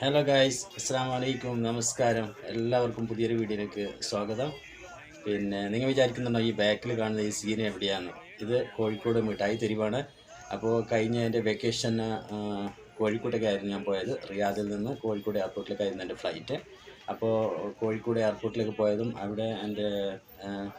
Hello guys അസ്സാം വലൈക്കും നമസ്കാരം എല്ലാവർക്കും പുതിയൊരു വീഡിയോയിലേക്ക് സ്വാഗതം. പിന്നെ നിങ്ങൾ വിചാരിക്കുന്നുണ്ടോ ഈ ബാക്കിൽ കാണുന്ന ഈ സീൻ എവിടെയാണ് ഇത് കോഴിക്കോട് മിഠായി തെരുവാണ്. അപ്പോൾ കഴിഞ്ഞ എന്റെ വെക്കേഷന് കോഴിക്കോട്ടേക്കായിരുന്നു ഞാൻ പോയത്. റിയാദിൽ നിന്ന് കോഴിക്കോട് എയർപോർട്ടിലേക്കായിരുന്നു എന്റെ ഫ്ലൈറ്റ് അപ്പോൾ കോഴിക്കോട് എയർപോർട്ടിലേക്ക് പോയതും അവിടെ എന്റെ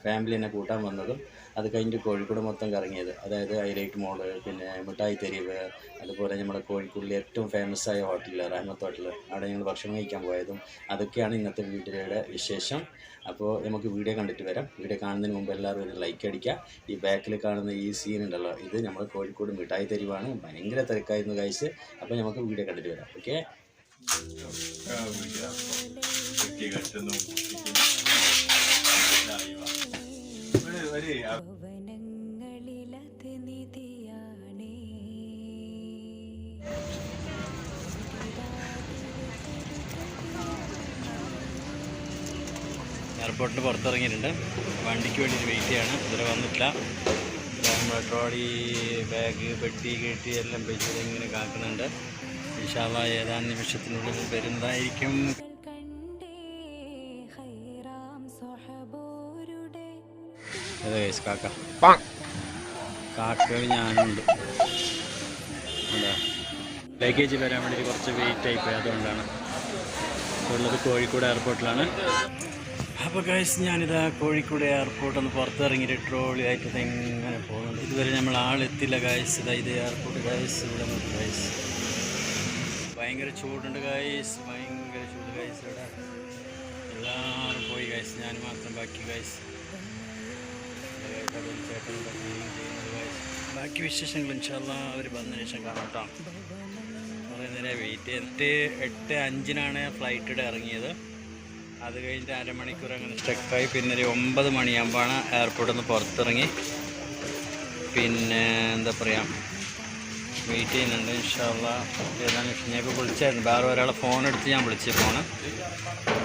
ഫാമിലിനെ കൂട്ടാൻ വന്നതും അത് കഴിഞ്ഞിട്ട് കോഴിക്കോട് മൊത്തം കറങ്ങിയത്. അതായത് ഹൈലൈറ്റ് മോൾ പിന്നെ മിഠായി തെരുവ് അതുപോലെ നമ്മുടെ കോഴിക്കോടിലെ ഏറ്റവും ഫേമസ് ആയ ഹോട്ടൽ റഹ്മത്ത് ഹോട്ടൽ അവിടെ ഞങ്ങൾ ഭക്ഷണം കഴിക്കാൻ പോയതും അതൊക്കെയാണ് ഇന്നത്തെ വീഡിയോയുടെ വിശേഷം. അപ്പോൾ നമുക്ക് വീഡിയോ കണ്ടിട്ട് വരാം. വീഡിയോ കാണുന്നതിന് മുമ്പ് എല്ലാവരും ഒരു ലൈക്ക് അടിക്കുക. ഈ ബാക്കിൽ കാണുന്ന ഈ സീൻ ഉണ്ടല്ലോ ഇത് നമ്മൾ കോഴിക്കോട് മിഠായി തെരുവാണ്. ഭയങ്കര തിരക്കായിരുന്നു കഴിച്ച് അപ്പോൾ നമുക്ക് വീഡിയോ കണ്ടിട്ട് വരാം. ഓക്കെ എയർപോർട്ടിൽ പുറത്തിറങ്ങിയിട്ടുണ്ട്. വണ്ടിക്ക് വേണ്ടിയിട്ട് വെയിറ്റ് ചെയ്യാണ്. ഇതുവരെ വന്നിട്ടില്ല. നമ്മുടെ ട്രോളി ബാഗ് പെട്ടി കെട്ടി എല്ലാം വെച്ചിട്ട് ഇങ്ങനെ കാക്കുന്നുണ്ട് ഇൻഷാല്ല ഏതാനും നിമിഷത്തിനുള്ളിൽ വരുന്നതായിരിക്കും. കാക്ക. കാക്കകൾ ഞാനുണ്ട്. ലഗേജ് വരാൻ വേണ്ടി കുറച്ച് വെയിറ്റ് ആയിപ്പോയി അതുകൊണ്ടാണ്. ഉള്ളത് കോഴിക്കോട് എയർപോർട്ടിലാണ് അപ്പോൾ ഗൈസ് ഞാനിതാ കോഴിക്കോട് എയർപോർട്ട് ഒന്ന് പുറത്തിറങ്ങിയിട്ട് ട്രോളി ആയിട്ട് ഇങ്ങനെ പോകുന്നുണ്ട്. ഇതുവരെ നമ്മൾ ആളെത്തില്ല ഗൈസ് ഇതാ ഇത് എയർപോർട്ട് ഗൈസ് ഇവിടെ ഗൈസ് ഭയങ്കര ചൂടുണ്ട് ഗൈസ് ഭയങ്കര ചൂട് ഗൈസ് ഇവിടെ എല്ലാവരും പോയി ഗൈസ് ഞാൻ മാത്രം ബാക്കി ഗൈസ് ബാക്കി വിശേഷങ്ങൾ ഇൻഷാല്ല അവർ വന്നതിന് ശേഷം കാണാം കുറേ നേരം വെയിറ്റ് ചെയ്തിട്ട് എട്ട് അഞ്ചിനാണ് ഫ്ലൈറ്റിടെ ഇറങ്ങിയത്. അത് കഴിഞ്ഞിട്ട് അരമണിക്കൂർ അങ്ങനെ സ്റ്റക്കായി പിന്നെ ഒരു ഒമ്പത് മണിയാകുമ്പോഴാണ് എയർപോർട്ടിൽ നിന്ന് പുറത്തിറങ്ങി. പിന്നെ എന്താ പറയുക വെയിറ്റ് ചെയ്യുന്നുണ്ട് ഇൻഷാല്ല ഏതാനും ഞാൻ ഇപ്പോൾ വിളിച്ചായിരുന്നു. വേറെ ഒരാളെ ഫോൺ എടുത്ത് ഞാൻ വിളിച്ച ഫോൺ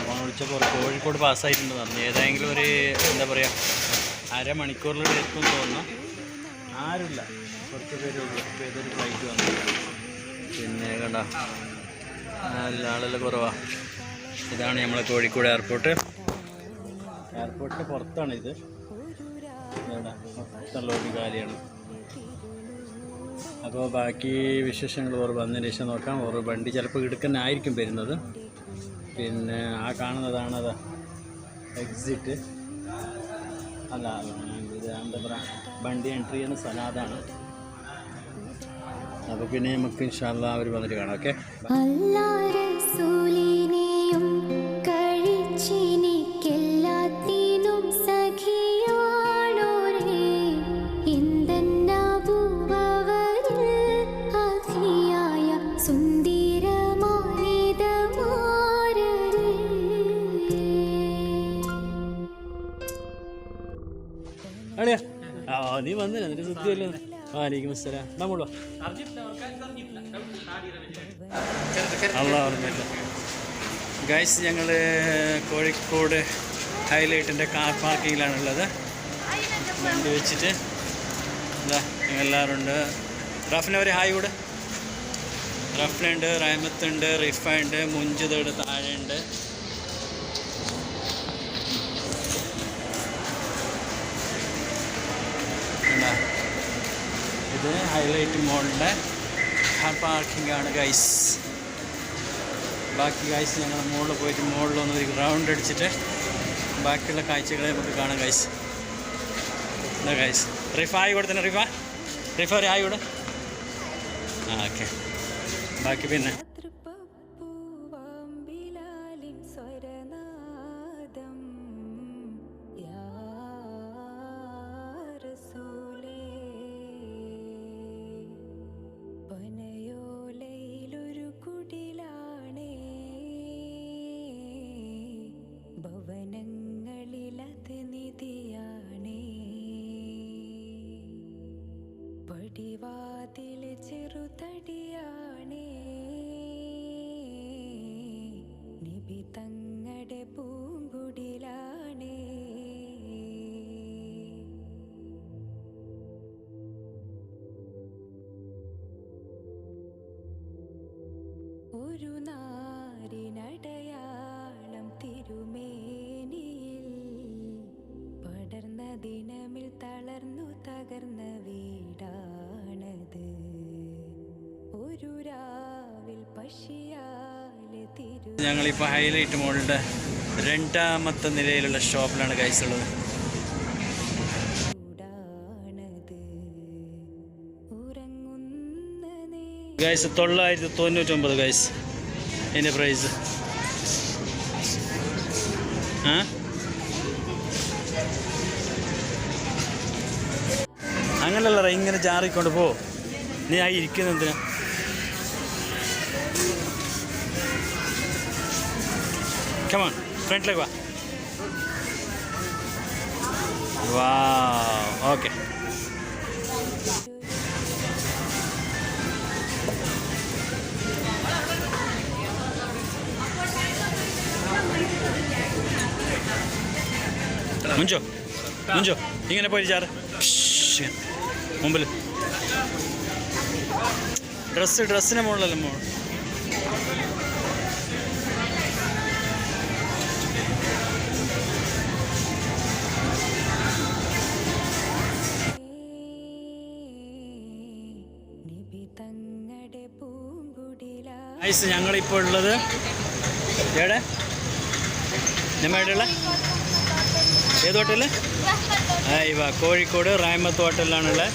ഫോൺ വിളിച്ചപ്പോൾ കോഴിക്കോട് പാസ്സായിട്ടുണ്ട് പറഞ്ഞു ഏതെങ്കിലും ഒരു എന്താ പറയുക അരമണിക്കൂറിലൂടെ എത്തും തോന്നുന്നു. ആരുമില്ല. കുറച്ച് പേര് ഏതൊരു ഫ്ലൈറ്റ് വന്നു. പിന്നെ കണ്ട? ആളെല്ലാം കുറവാണ് ഇതാണ് നമ്മളെ കോഴിക്കോട് എയർപോർട്ട് എയർപോർട്ടിന്റെ പുറത്താണ് ഇത്. മൊത്തം ലോബി കാലിയാണ്. അപ്പോൾ ബാക്കി വിശേഷങ്ങൾ ഓർ വന്നതിന് ശേഷം നോക്കാം. ഓർ വണ്ടി ചിലപ്പോൾ ഇടുക്കനായിരിക്കും വരുന്നത്. പിന്നെ ആ കാണുന്നതാണ് എക്സിറ്റ് അല്ല ഇത് എന്താ വണ്ടി എൻട്രി ചെയ്യുന്ന സ്ഥലം അതാണ് അപ്പോൾ പിന്നെ നമുക്ക് ഇൻഷാല്ല അവർ വന്നിട്ട് കാണാം ഓക്കെ? നീ വന്നില്ല നിന്റെ സുദ്ധിയല്ലേ വാലിക്കും അസ്സലാം. നമ്മളോ ഗൈസ് ഞങ്ങൾ കോഴിക്കോട് ഹൈലൈറ്റിന്റെ കാർ പാർക്കിങ്ങിലാണുള്ളത്. വണ്ടി വെച്ചിട്ട് എന്താ എല്ലാവരും ഉണ്ട് റഫിന് ഒരു ഹായ് കൂടെ. റഫ്ലുണ്ട് റഹമത്തുണ്ട് റിഫ ഉണ്ട് മുഞ്ചുതോട് താഴെ ഹൈലൈറ്റ് മോളിന്റെ കാർ ആണ് ഗൈസ് ബാക്കി ഗൈസ് ഞങ്ങൾ മുകളിൽ പോയിട്ട് മുകളിൽ ഒന്ന് ഒരു റൗണ്ട് അടിച്ചിട്ട് ബാക്കിയുള്ള കാഴ്ചകളെ നമുക്ക് കാണാം ഗൈസ് എന്താ ഗൈസ് റിഫ ആയി കൊടുത്തന്നെ തന്നെ റിഫ റിഫ ഒരു ആയി കൂടെ. ആ ഓക്കെ ബാക്കി പിന്നെ. നബി തങ്ങളുടെ പൂങ്കുടിലാണേ. ഒരു നാരിനടയാളം തിരുമേനിയിൽ പടർന്ന ദിനമിൽ തളർന്നു തകർന്ന വീടാണത്. ഒരു രാവിൽ പശിയാ ഞങ്ങളിപ്പോൾ ഹൈലൈറ്റ് മോളിന്റെ രണ്ടാമത്തെ നിലയിലുള്ള ഷോപ്പിലാണ് ഗൈസ് ഉള്ളത്. ഗൈസ് തൊള്ളായിരത്തി തൊണ്ണൂറ്റൊമ്പത് ഗൈസ് എന്റെ പ്രൈസ് ആ? അങ്ങനല്ലടാ ഇങ്ങനെ ചാറിക്കൊണ്ട് പോ. നീ ആ ഇരിക്കുന്ന എന്തിനാ on, front വാ വാ okay. മുഞ്ചോ മുഞ്ചോ ഇങ്ങനെ പോയി ചാറ്. മുമ്പിൽ ഡ്രസ്സ് ഡ്രസ്സിന് മുകളിലല്ല മോൾ ഐസ് ഞങ്ങളിപ്പോൾ ഉള്ളത്. എവിടെ? എവിടെയുള്ള ഏത് ഹോട്ടൽ ഇവ കോഴിക്കോട് റായ്മത്ത് ഹോട്ടലിലാണുള്ളത്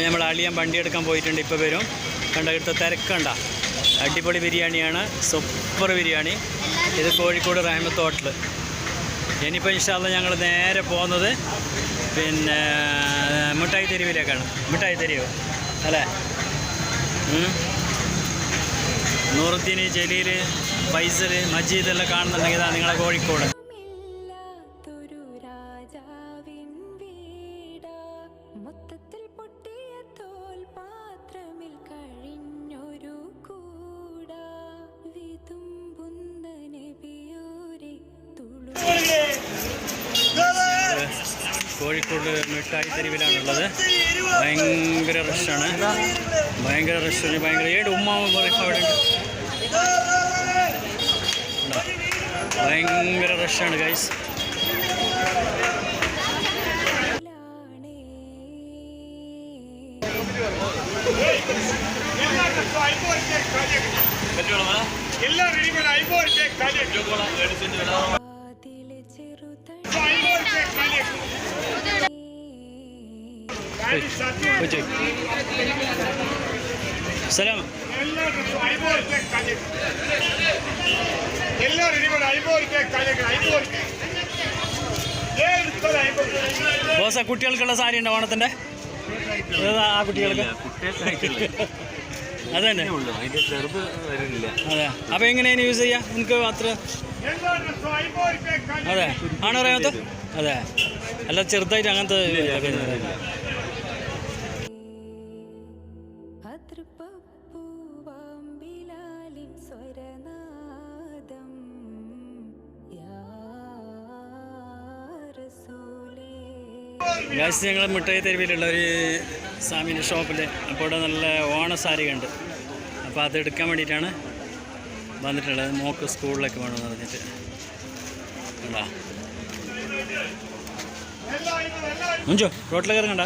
നമ്മൾ അളിയാൻ വണ്ടി എടുക്കാൻ പോയിട്ടുണ്ട് ഇപ്പൊ വരും. കണ്ട ഇവിടുത്തെ തിരക്കണ്ട അടിപൊളി ബിരിയാണിയാണ് സൂപ്പർ ബിരിയാണി. ഇത് കോഴിക്കോട് റാമത്ത് ഹോട്ടൽ. ഇനിയിപ്പോൾ ഇൻഷാല്ല ഞങ്ങൾ നേരെ പോകുന്നത് പിന്നെ മിഠായി തെരുവിലേക്കാണ്. മിഠായി തെരുവ് അല്ലേ? ഉം. നൂറുദ്ദീൻ ജലീൽ ഫൈസൽ മജീദ് എല്ലാം കാണുന്നുണ്ടെങ്കിൽ ഇതാ നിങ്ങളെ കോഴിക്കോട്. കോഴിക്കോട് മിഠായി തെരുവിലാണുള്ളത്. ഭയങ്കര റഷാണ് ഭയങ്കര റഷ് ഭയങ്കര ഏട് ഉമ്മാവ് പറയും അവിടെ? ഭയങ്കര റഷാണ് ഗൈസ് എല്ലാം റെഡിമേഡ് ഐബോർ ചെക്ക് കാലിയ ജോബോള എടുത്തിട്ട് ചെറുതായി ഐബോർ ചെക്ക് കാലിയ സലാം. എല്ലാവരും ബോസ കുട്ടികൾക്കുള്ള സാരി ഉണ്ടോ ഓണത്തിന്റെ? ആ കുട്ടികൾക്ക്? അതന്നെ അതെ അപ്പൊ എങ്ങനെയാണ് യൂസ് ചെയ്യാ? നിനക്ക് അത്ര അതെ. ആണോ പറയാത്ത അതെ. അല്ല ചെറുതായിട്ട് അങ്ങനത്തെ അതൃപ്പൂവാമ്പിലാലിൻ സ്വരനാദം. യാ റസൂലേ ഗാസ് ഞങ്ങൾ മിഠായി തെരുവിലുള്ള ഒരു സാമിന്റെ ഷോപ്പിൽ അപ്പോൾ ഇവിടെ നല്ല ഓണസാരി കണ്ട് അപ്പോൾ അത് എടുക്കാൻ വേണ്ടിയിട്ടാണ് വന്നിട്ടുള്ളത്. മോക്ക് സ്കൂളിലൊക്കെ വേണമെന്ന് പറഞ്ഞിട്ട്. കണ്ടാ? മുഞ്ചോ റോട്ടിലേക്ക് ഇറങ്ങണ്ട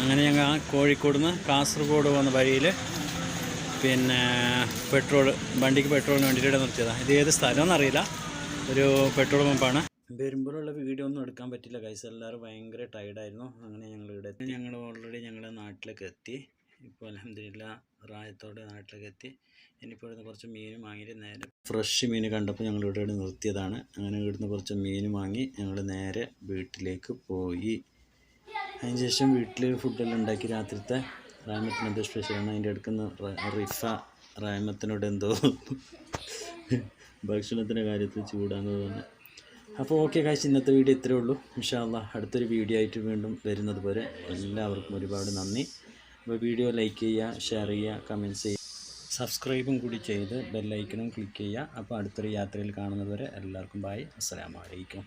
അങ്ങനെ ഞങ്ങൾ കോഴിക്കോട് നിന്ന് കാസർഗോഡ് പോകുന്ന വഴിയിൽ പിന്നെ പെട്രോൾ വണ്ടിക്ക് പെട്രോളിന് വേണ്ടിയിട്ട് നിർത്തിയതാണ് ഇത് ഏത് സ്ഥലമെന്ന് അറിയില്ല. ഒരു പെട്രോൾ പമ്പാണ്. വരുമ്പോഴുള്ള വീഡിയോ ഒന്നും എടുക്കാൻ പറ്റില്ല കൈസ് എല്ലാവരും ഭയങ്കര ടയർഡായിരുന്നു അങ്ങനെ ഞങ്ങൾ ഇവിടെ ഞങ്ങൾ ഓൾറെഡി ഞങ്ങളുടെ നാട്ടിലേക്ക് എത്തി. ഇപ്പോൾ അലഹമില്ല റായത്തോടെ നാട്ടിലേക്ക് എത്തി ഇനിയിപ്പോൾ ഇവിടുന്ന് കുറച്ച് മീൻ വാങ്ങിയിട്ട് നേരെ ഫ്രഷ് മീൻ കണ്ടപ്പോൾ ഞങ്ങൾ ഇവിടെ നിർത്തിയതാണ്. അങ്ങനെ ഇവിടുന്ന് കുറച്ച് മീൻ വാങ്ങി ഞങ്ങൾ നേരെ വീട്ടിലേക്ക് പോയി. അതിന് ശേഷം വീട്ടിൽ ഫുഡെല്ലാം ഉണ്ടാക്കി രാത്രിത്തെ റാമത്തിന് എന്തോ സ്പെഷ്യലാണ് അതിന്റെ അടുക്കുന്ന റിഫ റാമത്തിനോട് എന്തോ ഭക്ഷണത്തിന്റെ കാര്യത്തിൽ ചൂടാന്ന് തന്നെ അപ്പോൾ ഓക്കെ കാശ് ഇന്നത്തെ വീഡിയോ ഇത്രയേ ഉള്ളൂ. ഇൻഷാല്ല അടുത്തൊരു വീഡിയോ ആയിട്ട് വീണ്ടും വരുന്നത് പോലെ എല്ലാവർക്കും ഒരുപാട് നന്ദി. അപ്പോൾ വീഡിയോ ലൈക്ക് ചെയ്യുക ഷെയർ ചെയ്യുക കമന്റ്സ് ചെയ്യുക. സബ്സ്ക്രൈബും കൂടി ചെയ്ത് ബെല്ലൈക്കനും ക്ലിക്ക് ചെയ്യുക. അപ്പോൾ അടുത്തൊരു യാത്രയിൽ കാണുന്നതുവരെ എല്ലാവർക്കും ബായ് അസ്സലാമു അലൈക്കും.